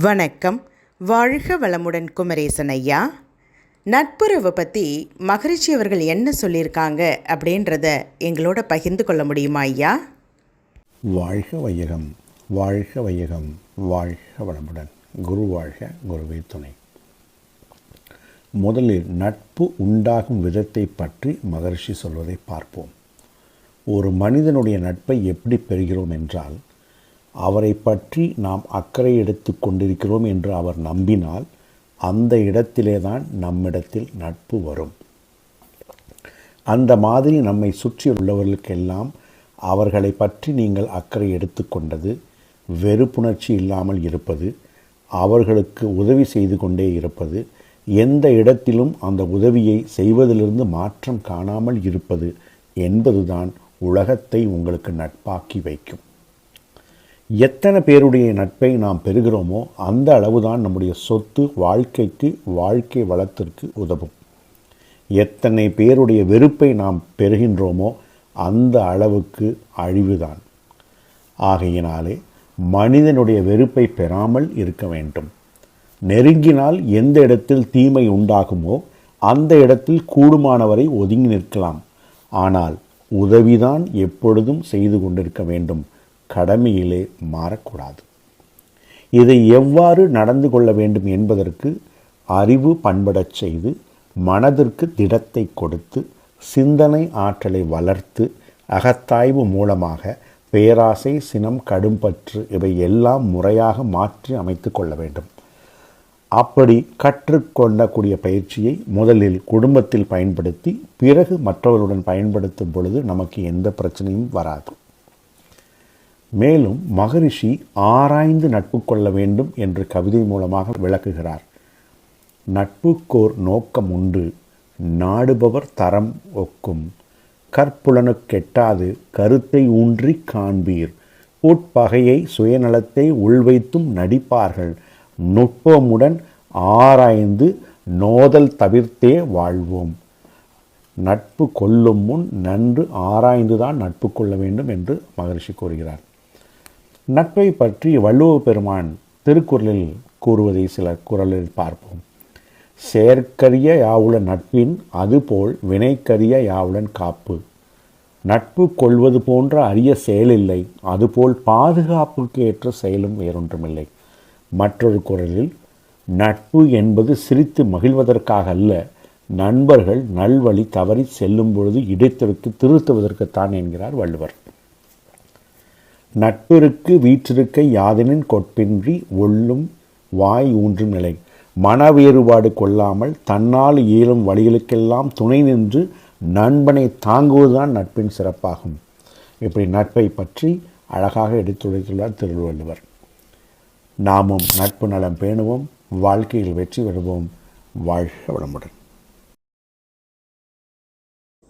வணக்கம். வாழ்க வளமுடன் குமரேசன் ஐயா. நட்புறவை பற்றி மகரிஷி அவர்கள் என்ன சொல்லியிருக்காங்க அப்படின்றத எங்களோட பகிர்ந்து கொள்ள முடியுமா ஐயா? வாழ்க வையகம் வாழ்க வையகம் வாழ்க வளமுடன். குரு வாழ்க குருவே துணை. முதலில் நட்பு உண்டாகும் விதத்தை பற்றி மகரிஷி சொல்வதை பார்ப்போம். ஒரு மனிதனுடைய நட்பை எப்படி பெறுகிறோம் என்றால் அவரை பற்றி நாம் அக்கறை எடுத்து கொண்டிருக்கிறோம் என்று அவர் நம்பினால் அந்த இடத்திலே தான் நம்மிடத்தில் நட்பு வரும். அந்த மாதிரி நம்மை சுற்றி உள்ளவர்களுக்கெல்லாம் அவர்களை பற்றி நீங்கள் அக்கறை எடுத்துக்கொண்டது வெறுப்புணர்ச்சி இல்லாமல் இருப்பது அவர்களுக்கு உதவி செய்து கொண்டே இருப்பது எந்த இடத்திலும் அந்த உதவியை செய்வதிலிருந்து மாற்றம் காணாமல் இருப்பது என்பதுதான் உலகத்தை உங்களுக்கு நட்பாக்கி வைக்கும். எத்தனை பேருடைய நட்பை நாம் பெறுகிறோமோ அந்த அளவுதான் நம்முடைய சொத்து வாழ்க்கைக்கு வாழ்க்கை வளத்திற்கு உதவும். எத்தனை பேருடைய வெறுப்பை நாம் பெறுகின்றோமோ அந்த அளவுக்கு அழிவுதான். ஆகையினாலே மனிதனுடைய வெறுப்பை பெறாமல் இருக்க வேண்டும். நெருங்கினால் எந்த இடத்தில் தீமை உண்டாகுமோ அந்த இடத்தில் கூடுமானவரை ஒதுங்கி நிற்கலாம். ஆனால் உதவிதான் எப்பொழுதும் செய்து கொண்டிருக்க வேண்டும். கடமையிலே மாறக்கூடாது. இதை எவ்வாறு நடந்து கொள்ள வேண்டும் என்பதற்கு அறிவு பண்படச் செய்து மனதிற்கு திடத்தை கொடுத்து சிந்தனை ஆற்றலை வளர்த்து அகத்தாய்வு மூலமாக பேராசை சினம் கடும்பற்று இவை எல்லாம் முறையாக மாற்றி அமைத்து கொள்ள வேண்டும். அப்படி கற்றுக்கொள்ளக்கூடிய பயிற்சியை முதலில் குடும்பத்தில் பயன்படுத்தி பிறகு மற்றவர்களுடன் பயன்படுத்தும் பொழுது நமக்கு எந்த பிரச்சனையும் வராது. மேலும் மகரிஷி ஆராய்ந்து நட்பு கொள்ள வேண்டும் என்று கவிதை மூலமாக விளக்குகிறார். நட்புக்கோர் நோக்கம் உண்டு நாடுபவர் தரம் ஒக்கும். கற்புலனு கெட்டாது கருத்தை ஊன்றி காண்பீர். உட்பகையை சுயநலத்தை உள்வைத்தும் நடிப்பார்கள். நுட்பமுடன் ஆராய்ந்து நோதல் தவிர்த்தே வாழ்வோம். நட்பு கொள்ளும் முன் நன்று ஆராய்ந்துதான் நட்பு கொள்ள வேண்டும் என்று மகரிஷி கூறுகிறார். நட்பை பற்றி வள்ளுவ பெருமான் திருக்குறளில் கூறுவதை சில குரலில் பார்ப்போம். செயற்கரிய யாவுளன் நட்பின் அதுபோல் வினைக்கரிய யாவுளன் காப்பு. நட்பு கொள்வது போன்ற அரிய செயலில்லை அதுபோல் பாதுகாப்புக்கு ஏற்ற செயலும் வேறொன்றுமில்லை. மற்றொரு குரலில் நட்பு என்பது சிரித்து மகிழ்வதற்காக அல்ல நண்பர்கள் நல்வழி தவறி செல்லும் பொழுது இடைத்திருத்து திருத்துவதற்குத்தான் என்கிறார் வள்ளுவர். நட்பிற்கு வீற்றிருக்க யாதெனின் கொட்பின்றி ஒள்ளும் வாய் ஊன்றும் நிலை. மன வேறுபாடு கொள்ளாமல் தன்னால் இயலும் வழிகளுக்கெல்லாம் துணை நின்று நண்பனை தாங்குவதுதான் நட்பின் சிறப்பாகும். இப்படி நட்பை பற்றி அழகாக எடுத்துரைத்துள்ளார் திருவள்ளுவர். நாமும் நட்பு நலம் பேணுவோம் வாழ்க்கையில் வெற்றி பெறுவோம். வாழ்க வளமுடன்.